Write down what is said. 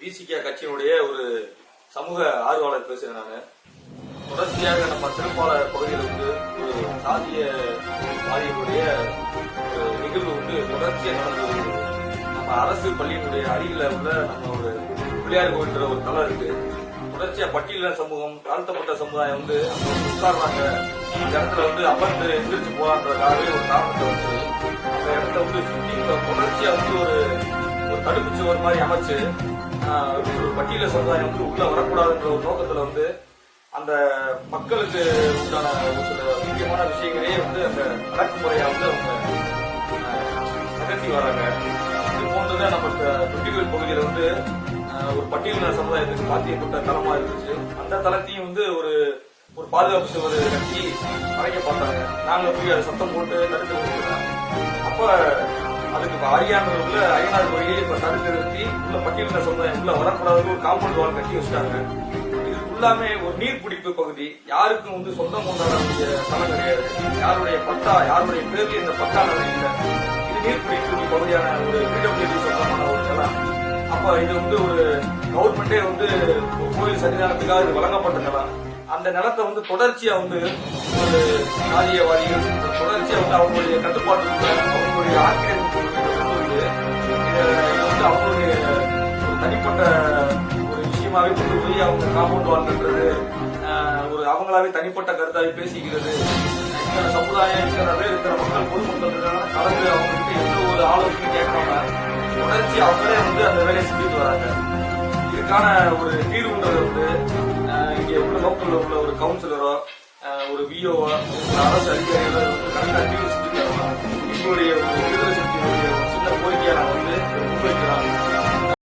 பிசிகே கட்சியினுடைய ஒரு சமூக ஆர்வலர் பேசுகிறேன் நானு. தொடர்ச்சியாக நம்ம திருப்பாளர் பகுதியில் வந்து ஒரு சாதிய வாரியனுடைய நிகழ்வு வந்து தொடர்ச்சியாக நடந்து வருகிறது நம்ம அரசு பள்ளியினுடைய அருகில உள்ள நம்ம ஒரு பிள்ளையார் கோவில்ன்ற ஒரு தலம் இருக்கு. தொடர்ச்சியா பட்டியல சமூகம் தாழ்த்தப்பட்ட சமுதாயம் வந்து அங்க உட்கார்றாங்க. அந்த இடத்துல வந்து அமர்ந்து எந்திரிச்சு போறான்றதுக்காகவே ஒரு காரணத்தை வச்சு அந்த இடத்துல வந்து சுற்றி தொடர்ச்சியா வந்து ஒரு ஒரு தடுப்பு சுவர் மாதிரி அமைச்சு ஒரு பட்டியல சமுதாயம் வந்து உள்ள வரக்கூடாதுன்ற ஒரு நோக்கத்துல வந்து அந்த மக்களுக்கு உண்டான ஒரு சில முக்கியமான விஷயங்களையே வந்து அந்த அடக்குமுறையா வந்து அவங்க ஆஹ், நகர்த்தி வராங்க இது போன்றதை நம்ம தொட்டிகள் பகுதியில வந்து ஒரு பட்டியலினர் சமுதாயத்துக்கு பாத்தியப்பட்ட தளமா இருந்துச்சு. அந்த தளத்தையும் வந்து ஒரு ஒரு பாதுகாப்பு சுவர் கட்டி அரைக்க பார்த்தாங்க. நாங்க போய் அதை சத்தம் போட்டு நடந்து கொடுத்துருக்கோம் அதுக்கு இப்ப அரியானூர் உள்ள அய்யனார் கோயிலே இப்ப தடுத்து நிறுத்தி உள்ள பட்டியலின சமுதாயம் உள்ள வரக்கூடாது ஒரு காம்பவுண்ட் வால் கட்டி வச்சுட்டாங்க. இது ஃபுல்லாமே ஒரு நீர்பிடிப்பு பகுதி. யாருக்கும் வந்து சொந்தம் கொண்டாடக்கூடிய தலம் கிடையாது. யாருடைய பட்டா யாருடைய பேர்ல இந்த பட்டா நிலை இல்லை இது நீர்பிடிப்பு பகுதியான ஒரு பிடபிள்யூடி சொந்தமான ஒரு நிலம். அப்ப இது வந்து ஒரு கவர்மெண்டே வந்து கோயில் சன்னிதானத்துக்காக இது வழங்கப்பட்ட நிலம். அந்த நிலத்தை வந்து தொடர்ச்சியா வந்து ஒரு சாதியவாதிகள் தொடர்ச்சியா வந்து அவங்களுடைய கட்டுப்பாட்டு அவங்களுடைய ஆக்கிரமிப்பு ஒரு கொண்டு போய் அவங்க காம்பவுண்ட் வால் கட்டுறது ஒரு அவங்களாவே தனிப்பட்ட கருத்தாவே பேசிக்கிறது. இத்தனை சமுதாயம் இத்தனை இருக்கிற மக்கள் பொதுமக்கள் இருக்காங்க கலந்து அவங்க எந்த ஒரு ஆலோசனை கேட்காம தொடர்ச்சி அவங்களே வந்து அந்த வேலையை செஞ்சுட்டு வராங்க. இதுக்கான ஒரு தீர்வுன்றது வந்து இங்கே உள்ள லோக்கல்ல உள்ள ஒரு கவுன்சிலரோ ஆஹ், ஒரு விஓவோ அரசு அதிகாரிகளோ கரெக்டாக தீர்வு செஞ்சுட்டு வரலாம் எங்களுடைய ஒரு விடுதலை